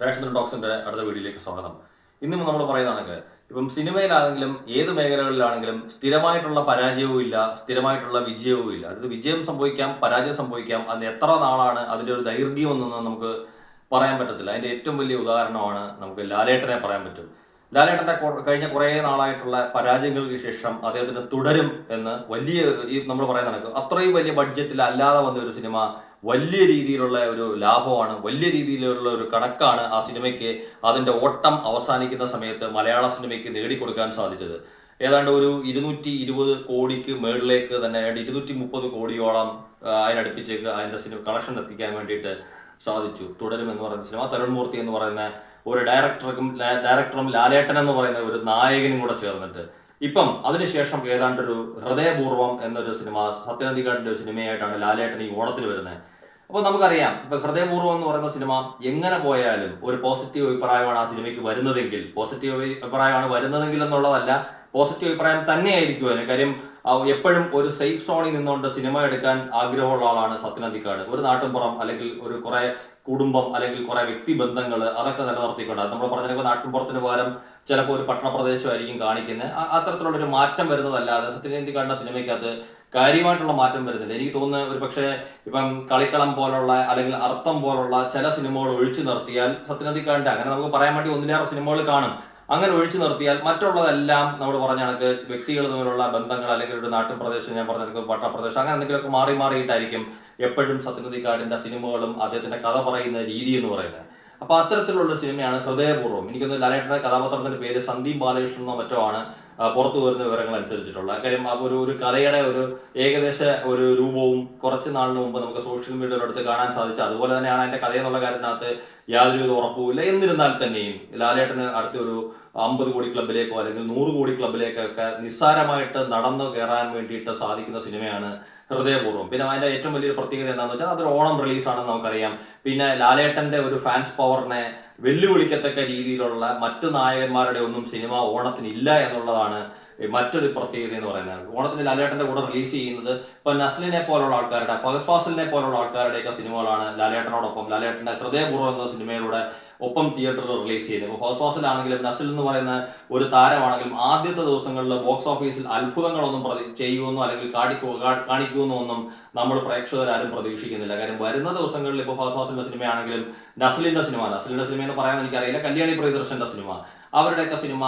Ration ടോക്സിന്റെ അടുത്ത വീഡിയോയിലേക്ക് സ്വാഗതം. ഇന്നും നമ്മൾ പറയുന്നതാണെങ്കിൽ ഇപ്പം സിനിമയിലാണെങ്കിലും ഏത് മേഖലകളിലാണെങ്കിലും സ്ഥിരമായിട്ടുള്ള പരാജയവും ഇല്ല സ്ഥിരമായിട്ടുള്ള വിജയവും ഇല്ല. അത് വിജയം സംഭവിക്കാം പരാജയം സംഭവിക്കാം അത് എത്ര നാളാണ് അതിന്റെ ഒരു ദൈർഘ്യം എന്നൊന്നും നമുക്ക് പറയാൻ പറ്റത്തില്ല. അതിന്റെ ഏറ്റവും വലിയ ഉദാഹരണമാണ് നമുക്ക് ലാലേട്ടനെ പറയാൻ പറ്റും. ലാലേട്ടന്റെ കഴിഞ്ഞ കുറേ നാളായിട്ടുള്ള പരാജയങ്ങൾക്ക് ശേഷം അദ്ദേഹത്തിന് തുടരും എന്ന് വലിയ ഈ നമ്മൾ പറയുന്ന നടക്കും അത്രയും വലിയ ബഡ്ജറ്റിൽ അല്ലാതെ വന്ന ഒരു സിനിമ വലിയ രീതിയിലുള്ള ഒരു ലാഭമാണ് വലിയ രീതിയിലുള്ള ഒരു കണക്കാണ് ആ സിനിമയ്ക്ക് അതിന്റെ ഓട്ടം അവസാനിക്കുന്ന സമയത്ത് മലയാള സിനിമയ്ക്ക് നേടിക്കൊടുക്കാൻ സാധിച്ചത്. ഏതാണ്ട് ഒരു ഇരുന്നൂറ്റി ഇരുപത് കോടിക്ക് മേളിലേക്ക് തന്നെ ഏതാണ്ട് ഇരുന്നൂറ്റി മുപ്പത് കോടിയോളം അതിനടുപ്പിച്ചേക്ക് അതിന്റെ സിനിമ കളക്ഷൻ എത്തിക്കാൻ വേണ്ടിയിട്ട് സാധിച്ചു. തുടരും എന്ന് പറയുന്ന സിനിമ. തരുൺമൂർത്തി എന്ന് പറയുന്ന ഒരു ഡയറക്ടർക്കും ഡയറക്ടറും ലാലേട്ടൻ എന്ന് പറയുന്ന ഒരു നായകനും കൂടെ ചേർന്നിട്ട്. ഇപ്പം അതിനുശേഷം ഏതാണ്ട് ഒരു ഹൃദയപൂർവം എന്നൊരു സിനിമ സത്യനന്ദിക്കാടിന്റെ ഒരു സിനിമയായിട്ടാണ് ലാലേട്ടൻ ഈ ഓണത്തിന് വരുന്നത്. അപ്പോൾ നമുക്കറിയാം ഇപ്പൊ ഹൃദയപൂർവം എന്ന് പറയുന്ന സിനിമ എങ്ങനെ പോയാലും ഒരു പോസിറ്റീവ് അഭിപ്രായമാണ് ആ സിനിമയ്ക്ക് വരുന്നതെങ്കിൽ. പോസിറ്റീവ് അഭിപ്രായമാണ് വരുന്നതെങ്കിൽ എന്നുള്ളതല്ല പോസിറ്റീവ് അഭിപ്രായം തന്നെയായിരിക്കും അതിന്. കാര്യം എപ്പോഴും ഒരു സേഫ് സോണിൽ നിന്നുകൊണ്ട് സിനിമ എടുക്കാൻ ആഗ്രഹമുള്ള ആളാണ് സത്യനന്ദിക്കാട് ഒരു നാട്ടിൻപുറം അല്ലെങ്കിൽ ഒരു കുറെ കുടുംബം അല്ലെങ്കിൽ കുറെ വ്യക്തി ബന്ധങ്ങൾ അതൊക്കെ നിലനിർത്തിക്കൊണ്ട്. നമ്മൾ പറഞ്ഞ നാട്ടിൻപുറത്തിന് പകരം ചിലപ്പോൾ ഒരു പട്ടണപ്രദേശമായിരിക്കും കാണിക്കുന്നത്. അത്തരത്തിലുള്ള ഒരു മാറ്റം വരുന്നതല്ലാതെ സത്യനന്ദിക്കാടിന്റെ സിനിമയ്ക്കകത്ത് കാര്യമായിട്ടുള്ള മാറ്റം വരുന്നില്ല. എനിക്ക് തോന്നുന്നത് ഒരു പക്ഷേ ഇപ്പം കളിക്കളം പോലുള്ള അല്ലെങ്കിൽ അർത്ഥം പോലുള്ള ചില സിനിമകൾ ഒഴിച്ചു നിർത്തിയാൽ സത്യനന്ദിക്കാടിന്റെ അങ്ങനെ നമുക്ക് പറയാൻ വേണ്ടി ഒന്നിലേറെ സിനിമകൾ കാണും. അങ്ങനെ ഒഴിച്ചു നിർത്തിയാൽ മറ്റുള്ളതെല്ലാം നമ്മൾ പറഞ്ഞ കണക്ക് വ്യക്തികൾ തമ്മിലുള്ള ബന്ധങ്ങൾ അല്ലെങ്കിൽ ഒരു നാട്ടിൻ പ്രദേശം ഞാൻ പറഞ്ഞ കണക്ക് പട്ടണപ്രദേശം അങ്ങനെ എന്തെങ്കിലുമൊക്കെ മാറി മാറിയിട്ടായിരിക്കും എപ്പോഴും സത്യനന്ദിക്കാടിന്റെ സിനിമകളും അദ്ദേഹത്തിന്റെ കഥ പറയുന്ന രീതി എന്ന് പറയുന്നത്. അപ്പൊ അത്തരത്തിലുള്ള സിനിമയാണ് ഹൃദയപൂർവം. എനിക്കൊന്ന് ലാലേട്ടന്റെ കഥാപാത്രത്തിന്റെ പേര് സന്ദീപ് ബാലകൃഷ്ണൻ എന്നോ മറ്റോ ആണ്. പുറത്തു വരുന്ന വിവരങ്ങൾ അനുസരിച്ചിട്ടുള്ള കാര്യം ഒരു ഒരു കഥയുടെ ഒരു ഏകദേശ ഒരു രൂപവും കുറച്ച് നാളിന് മുമ്പ് നമുക്ക് സോഷ്യൽ മീഡിയയുടെ അടുത്ത് കാണാൻ സാധിച്ചു അതുപോലെ തന്നെയാണ് അതിന്റെ കഥയെന്നുള്ള കാര്യത്തിനകത്ത് യാതൊരുവിധ ഉറപ്പുമില്ല. എന്നിരുന്നാൽ തന്നെയും ലാലേട്ടന് അടുത്തൊരു അമ്പത് കോടി ക്ലബിലേക്കോ അല്ലെങ്കിൽ നൂറ് കോടി ക്ലബിലേക്കൊക്കെ നിസ്സാരമായിട്ട് നടന്നു കയറാൻ വേണ്ടിയിട്ട് സാധിക്കുന്ന സിനിമയാണ് ഹൃദയപൂർവം. പിന്നെ അതിന്റെ ഏറ്റവും വലിയൊരു പ്രത്യേകത എന്താണെന്ന് വെച്ചാൽ അതൊരു ഓണം റിലീസാണെന്ന് നമുക്കറിയാം. പിന്നെ ലാലേട്ടന്റെ ഒരു ഫാൻസ് പവറിനെ വെല്ലുവിളിക്കത്തക്ക രീതിയിലുള്ള മറ്റു നായകന്മാരുടെ ഒന്നും സിനിമ ഓണത്തിന് ഇല്ല എന്നുള്ളതാണ് മറ്റൊരു പ്രത്യേകത എന്ന് പറയുന്നത്. ഓണത്തിന് ലാലേട്ടന്റെ കൂടെ റിലീസ് ചെയ്യുന്നത് ഇപ്പൊ നസ്ലിനെ പോലുള്ള ആൾക്കാരുടെ ഫഹദ് ഫാസിലിനെ പോലുള്ള ആൾക്കാരുടെയൊക്കെ സിനിമകളാണ് ലാലേട്ടനോടൊപ്പം ലാലേട്ടന്റെ ഹൃദയപൂർവം എന്ന സിനിമയിലൂടെ ഒപ്പം തിയേറ്ററിൽ റിലീസ് ചെയ്യുന്നത്. ഇപ്പോൾ ഫഹദ് ഫാസിലാണെങ്കിലും നസിൽ എന്ന് പറയുന്ന ഒരു താരമാണെങ്കിലും ആദ്യത്തെ ദിവസങ്ങളിൽ ബോക്സ് ഓഫീസിൽ അത്ഭുതങ്ങളൊന്നും പ്രതി ചെയ്യുമെന്നോ അല്ലെങ്കിൽ കാണിക്കു കാണിക്കുമെന്നോ ഒന്നും നമ്മൾ പ്രേക്ഷകരാരും പ്രതീക്ഷിക്കുന്നില്ല. കാര്യം വരുന്ന ദിവസങ്ങളിൽ ഇപ്പോൾ ഫഹദ് ഫാസിലിന്റെ സിനിമയാണെങ്കിലും നസലിന്റെ സിനിമ നസ്ലിന്റെ സിനിമ എന്ന് പറയാൻ എനിക്കറിയില്ല. കല്യാണി പ്രിയദർശന്റെ സിനിമ. അവരുടെയൊക്കെ സിനിമ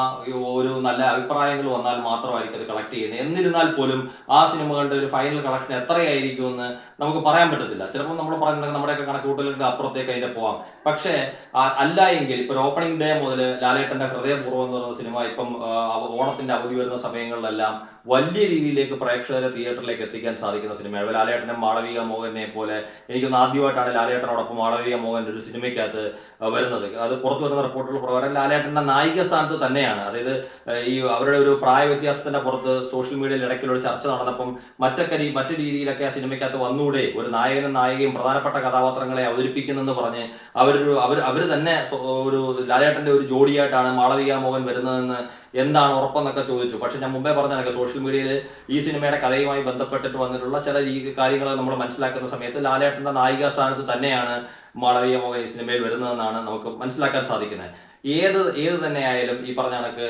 ഒരു നല്ല അഭിപ്രായങ്ങൾ വന്നാൽ മാത്രമായിരിക്കും അത് കളക്ട് ചെയ്യുന്നത്. എന്നിരുന്നാൽ പോലും ആ സിനിമകളുടെ ഒരു ഫൈനൽ കളക്ഷൻ എത്രയായിരിക്കും എന്ന് നമുക്ക് പറയാൻ പറ്റത്തില്ല. ചിലപ്പോൾ നമ്മൾ പറഞ്ഞിട്ടുണ്ടെങ്കിൽ നമ്മുടെയൊക്കെ കണക്കുകൂട്ടലുടെ അപ്പുറത്തേക്ക് അതിന്റെ പോവാം. പക്ഷേ അല്ല എങ്കിൽ ഒരു ഓപ്പണിംഗ് ഡേ മുതൽ ലാലേട്ടന്റെ ഹൃദയപൂർവം എന്ന് പറയുന്ന സിനിമ ഇപ്പം ഓണത്തിന്റെ അവധി വരുന്ന സമയങ്ങളിലെല്ലാം വലിയ രീതിയിലേക്ക് പ്രേക്ഷകരെ തിയേറ്ററിലേക്ക് എത്തിക്കാൻ സാധിക്കുന്ന സിനിമയാണ്. ലാലേട്ടനെ മാളവിക മോഹനെ പോലെ എനിക്കൊന്ന് ആദ്യമായിട്ടാണ് ലാലേട്ടനോടൊപ്പം മാളവിക മോഹൻ ഒരു സിനിമയ്ക്കകത്ത് വരുന്നത്. അത് പുറത്തു വരുന്ന റിപ്പോർട്ടുകൾ പ്രകാരം ലാലേട്ടന്റെ നായിക സ്ഥാനത്ത് തന്നെയാണ്. അതായത് ഈ അവരുടെ ഒരു പ്രായ വ്യത്യാസത്തിന്റെ പുറത്ത് സോഷ്യൽ മീഡിയയിൽ ഇടയ്ക്കുള്ള ചർച്ച നടന്നപ്പം മറ്റൊക്കെ മറ്റു രീതിയിലൊക്കെ ആ സിനിമയ്ക്കകത്ത് വന്നൂടെ ഒരു നായകനും നായികയും പ്രധാനപ്പെട്ട കഥാപാത്രങ്ങളെ അവതരിപ്പിക്കുന്നെന്ന് പറഞ്ഞ് അവരൊരു അവർ അവർ തന്നെ ഒരു ലാലേട്ടന്റെ ഒരു ജോഡിയായിട്ടാണ് മാളവിക മോഹൻ വരുന്നതെന്ന് എന്താണ് ഉറപ്പെന്നൊക്കെ ചോദിച്ചു. പക്ഷെ ഞാൻ മുമ്പേ പറഞ്ഞ കണക്ക് സോഷ്യൽ മീഡിയയിൽ ഈ സിനിമയുടെ കഥയുമായി ബന്ധപ്പെട്ടിട്ട് വന്നിട്ടുള്ള ചില കാര്യങ്ങൾ നമ്മൾ മനസ്സിലാക്കുന്ന സമയത്ത് ലാലേട്ടന്റെ നായിക സ്ഥാനത്ത് തന്നെയാണ് മാളവിക മോഹൻ ഈ സിനിമയിൽ വരുന്നതെന്നാണ് നമുക്ക് മനസ്സിലാക്കാൻ സാധിക്കുന്നത്. ഏത് ഏത് തന്നെയായാലും ഈ പറഞ്ഞ കണക്ക്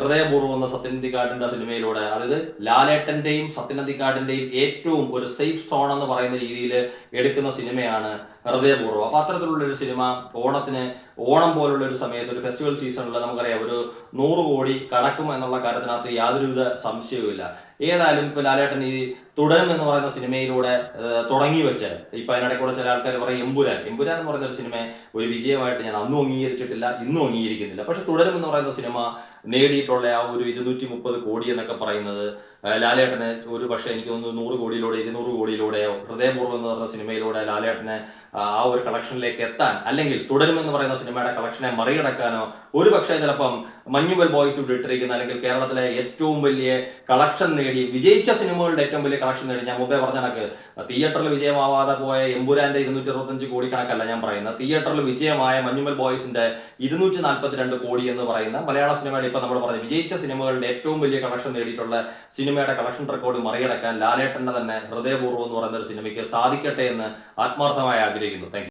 ഹൃദയപൂർവം എന്ന സത്യനന്ദിക്കാട്ടിന്റെ സിനിമയിലൂടെ അതായത് ലാലേട്ടന്റെയും സത്യനന്ദിക്കാട്ടിന്റെയും ഏറ്റവും ഒരു സേഫ് സോൺ എന്ന് പറയുന്ന രീതിയിൽ എടുക്കുന്ന സിനിമയാണ് ഹൃദയപൂർവം. അപ്പൊ അത്തരത്തിലുള്ള ഒരു സിനിമ ഓണത്തിന് ഓണം പോലുള്ള ഒരു സമയത്ത് ഒരു ഫെസ്റ്റിവൽ സീസണിൽ നമുക്കറിയാം ഒരു നൂറ് കോടി കടക്കും എന്നുള്ള കാര്യത്തിനകത്ത് യാതൊരുവിധ സംശയവുമില്ല. ഏതായാലും ഇപ്പൊ ലാലേട്ടൻ ഈ തുടരും എന്ന് പറയുന്ന സിനിമയിലൂടെ തുടങ്ങി വെച്ച് ഇപ്പൊ അതിനിടെ കൂടെ ചില ആൾക്കാർ പറയും എമ്പുരാൻ. എമ്പുരാൻ എന്ന് പറയുന്ന ഒരു സിനിമ ഒരു വിജയമായിട്ട് ഞാൻ അന്നും അംഗീകരിച്ചിട്ടില്ല ഇന്നും അംഗീകരിക്കുന്നില്ല. പക്ഷെ തുടരും എന്ന് പറയുന്ന സിനിമ നേടിയിട്ടുള്ള ആ ഒരു ഇരുന്നൂറ്റി മുപ്പത് കോടി എന്നൊക്കെ പറയുന്നത് ലാലേട്ടന് ഒരു പക്ഷേ എനിക്ക് തോന്നുന്നു നൂറ് കോടിയിലൂടെ ഇരുന്നൂറ് കോടിയിലൂടെയോ ഹൃദയപൂർവം എന്ന് പറഞ്ഞ സിനിമയിലൂടെ ലാലേട്ടന് ആ ഒരു കളക്ഷനിലേക്ക് എത്താൻ അല്ലെങ്കിൽ തുടരുമെന്ന് പറയുന്ന സിനിമയുടെ കളക്ഷനെ മറികടക്കാനോ ഒരുപക്ഷെ ചിലപ്പം മഞ്ഞുവൽ ബോയ്സ് ഇവിടെ ഇട്ടിരിക്കുന്ന അല്ലെങ്കിൽ കേരളത്തിലെ ഏറ്റവും വലിയ കളക്ഷൻ നേടി വിജയിച്ച സിനിമകളുടെ ഏറ്റവും വലിയ കളക്ഷൻ നേടി ഞാൻ മുമ്പേ പറഞ്ഞ കണക്ക് തിയേറ്ററിൽ വിജയമാവാതെ പോയ എമ്പുരാന്റെ ഇരുന്നൂറ്റി അറുപത്തഞ്ച് കോടി കണക്കല്ല ഞാൻ പറയുന്നത്. തിയേറ്ററിൽ വിജയമായ മഞ്ഞുമൽ ബോയ്സിന്റെ ഇരുന്നൂറ്റി നാൽപ്പത്തിരണ്ട് കോടി എന്ന് പറയുന്ന മലയാള സിനിമയുടെ ഇപ്പൊ നമ്മൾ പറഞ്ഞ വിജയിച്ച സിനിമകളുടെ ഏറ്റവും വലിയ കളക്ഷൻ നേടിയിട്ടുള്ള സിനിമയുടെ കളക്ഷൻ റെക്കോർഡ് മറികടക്കാൻ ലാലേട്ടന്റെ തന്നെ ഹൃദയപൂർവം എന്ന് പറയുന്ന ഒരു സിനിമയ്ക്ക് സാധിക്കട്ടെ എന്ന് ആത്മാർത്ഥമായി ആഗ്രഹിക്കുന്നു. താങ്ക്